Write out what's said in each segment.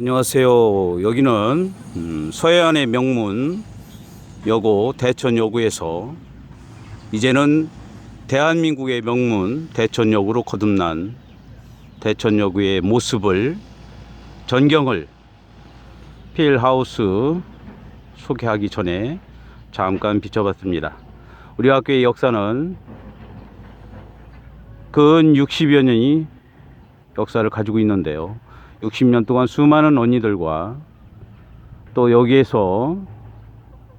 안녕하세요. 여기는 음, 서해안의 명문 여고 대천여고에서 이제는 대한민국의 명문 대천여고로 거듭난 대천여고의 모습을 전경을 필하우스 소개하기 전에 잠깐 비춰봤습니다. 우리 학교의 역사는 근 60여 년이 역사를 가지고 있는데요. 60년 동안 수많은 언니들과 또 여기에서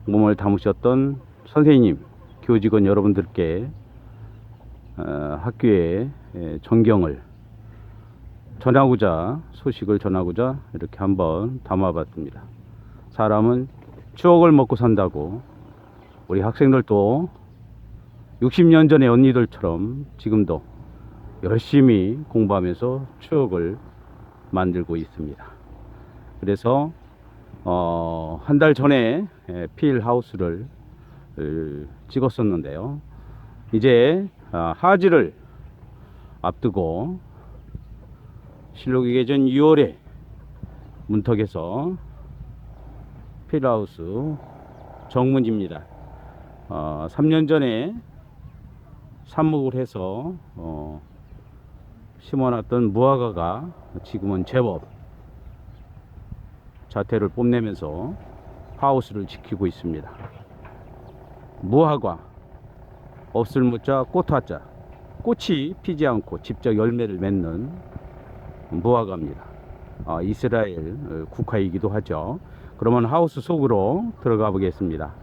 몸을 담으셨던 선생님, 교직원 여러분들께 어, 학교의 예, 존경을 전하고자 소식을 전하고자 이렇게 한번 담아봤습니다. 사람은 추억을 먹고 산다고 우리 학생들도 60년 전의 언니들처럼 지금도 열심히 공부하면서 추억을 만들고 있습니다. 그래서 어, 한 달 전에 에, 필 하우스를 으, 찍었었는데요. 이제 아, 하지를 앞두고 실록이 계전 6월에 문턱에서 필 하우스 정문입니다. 어, 3년 전에 삽목을 해서 어, 심어놨던 무화과가 지금은 제법 자태를 뽐내면서 하우스를 지키고 있습니다. 무화과 없을 무자 꽃화자 꽃이 피지 않고 직접 열매를 맺는 무화과입니다. 아, 이스라엘 어, 국화이기도 하죠. 그러면 하우스 속으로 들어가 보겠습니다.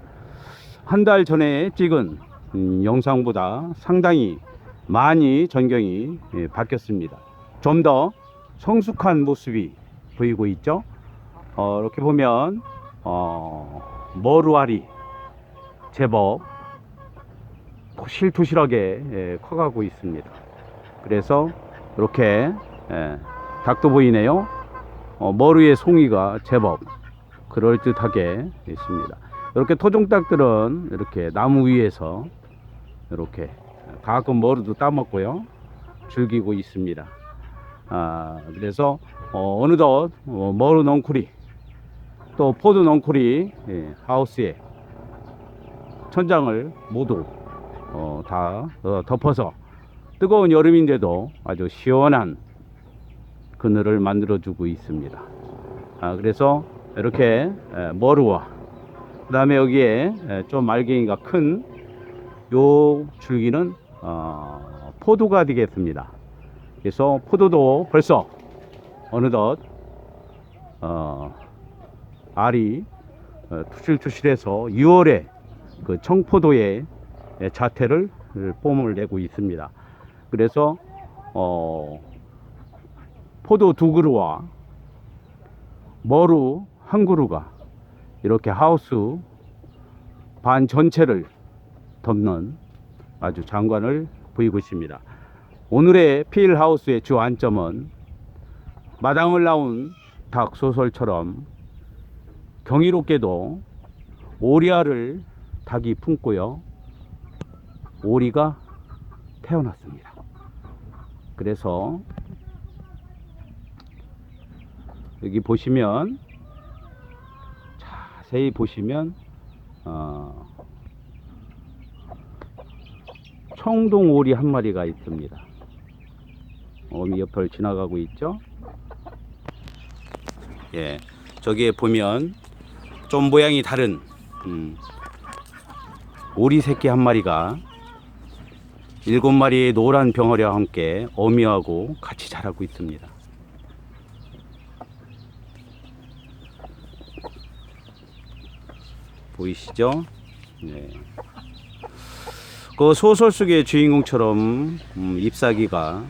한 달 전에 찍은 음, 영상보다 상당히 많이 전경이 예, 바뀌었습니다. 좀 더 성숙한 모습이 보이고 있죠. 어, 이렇게 보면 어, 머루알이 제법 토실토실하게 예, 커가고 있습니다. 그래서 이렇게 예, 닭도 보이네요. 어, 머루의 송이가 제법 그럴듯하게 있습니다. 이렇게 토종닭들은 이렇게 나무 위에서 이렇게 가끔 머루도 따먹고요. 즐기고 있습니다. 아, 그래서 어, 어느덧 어, 머루 넝쿨이 또 포도 넝쿨이 예, 하우스에 천장을 모두 어, 다 어, 덮어서 뜨거운 여름인데도 아주 시원한 그늘을 만들어주고 있습니다. 아, 그래서 이렇게 에, 머루와 그 다음에 여기에 에, 좀 알갱이가 큰 요 줄기는 어, 포도가 되겠습니다. 그래서 포도도 벌써 어느덧 어, 알이 어, 투실투실해서 6월에 그 청포도의 자태를 뽐을 내고 있습니다. 그래서 어, 포도 두 그루와 머루 한 그루가 이렇게 하우스 반 전체를 덮는 아주 장관을 보이고 있습니다. 오늘의 필 하우스의 주 안점은 마당을 나온 닭 소설처럼 경이롭게도 오리알을 닭이 품고요. 오리가 태어났습니다. 그래서 여기 보시면 자세히 보시면 어, 청동 오리 한 마리가 있습니다. 어미 옆을 지나가고 있죠. 예, 저기에 보면 좀 모양이 다른 음, 오리 새끼 한 마리가 일곱 마리의 노란 병아리와 함께 어미하고 같이 자라고 있습니다. 보이시죠? 네. 그 소설 속의 주인공처럼 음, 잎사귀가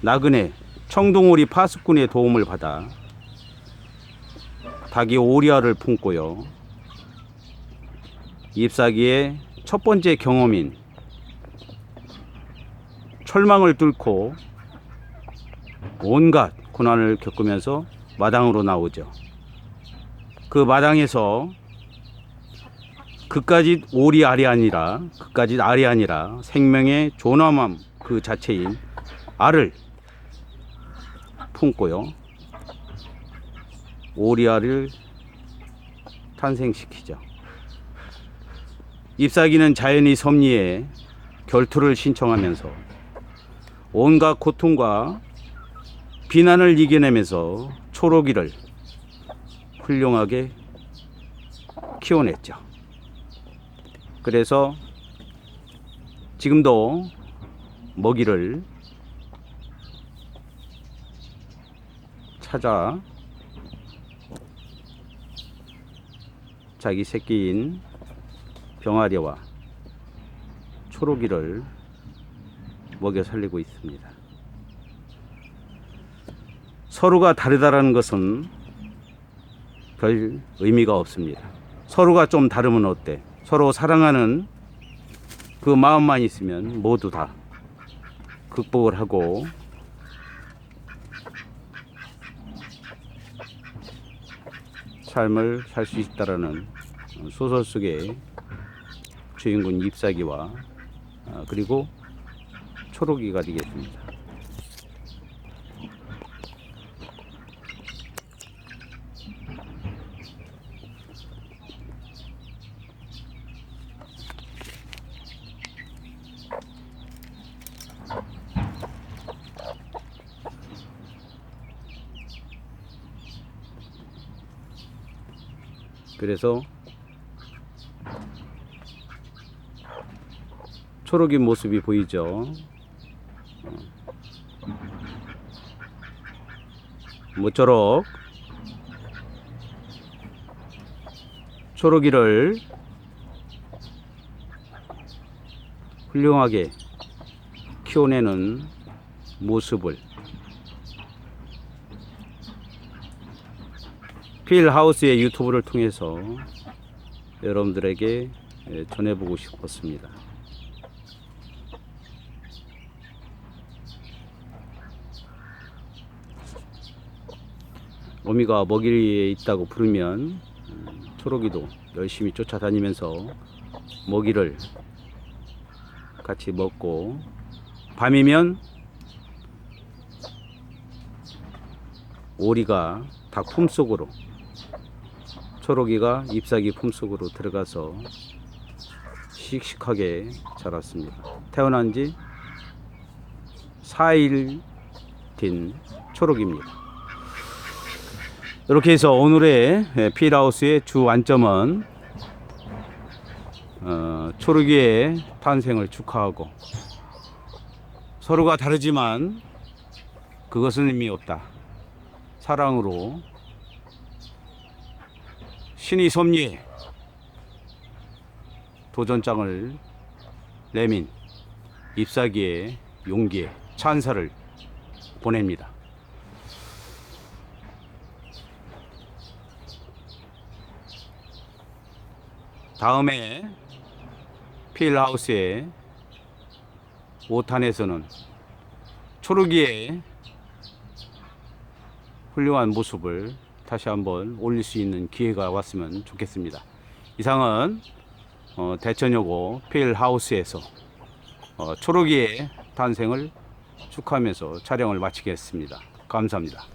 나그네 청동오리 파수꾼의 도움을 받아 닭이 오리알을 품고요. 잎사귀의 첫 번째 경험인 철망을 뚫고 온갖 고난을 겪으면서 마당으로 나오죠. 그 마당에서 그까짓 오리 알이 아니라 그까짓 알이 아니라 생명의 존엄함 그 자체인 알을 품고요. 오리 알을 탄생시키죠. 잎사귀는 자연의 섭리에 결투를 신청하면서 온갖 고통과 비난을 이겨내면서 초록이를 훌륭하게 키워냈죠. 그래서 지금도 먹이를 찾아 자기 새끼인 병아리와 초록이를 먹여 살리고 있습니다. 서로가 다르다라는 것은 별 의미가 없습니다. 서로가 좀 다르면 어때? 서로 사랑하는 그 마음만 있으면 모두 다 극복을 하고 삶을 살 수 있다라는 소설 속의 주인공 잎사귀와 아, 그리고 초록이가 되겠습니다. 그래서 초록이 모습이 보이죠. 모쪼록 초록이를 훌륭하게 키워내는 모습을 필 하우스의 유튜브를 통해서 여러분들에게 예, 전해보고 싶었습니다. 어미가 먹이에 있다고 부르면 음, 초록이도 열심히 쫓아다니면서 먹이를 같이 먹고 밤이면 오리가 닭 품속으로 초록이가 잎사귀 품속으로 들어가서 씩씩하게 자랐습니다. 태어난 지 4일 된 초록입니다. 이렇게 해서 오늘의 예, 필하우스의 주 안점은 어, 초록이의 탄생을 축하하고 서로가 다르지만 그것은 의미 없다. 사랑으로 신이 섭리에 도전장을 내민 잎사귀의 용기에 찬사를 보냅니다. 다음에 필하우스의 5탄에서는 초록이의 훌륭한 모습을 다시 한번 올릴 수 있는 기회가 왔으면 좋겠습니다. 이상은 어, 대천여고 필하우스에서 어, 초록이의 탄생을 축하하면서 촬영을 마치겠습니다. 감사합니다.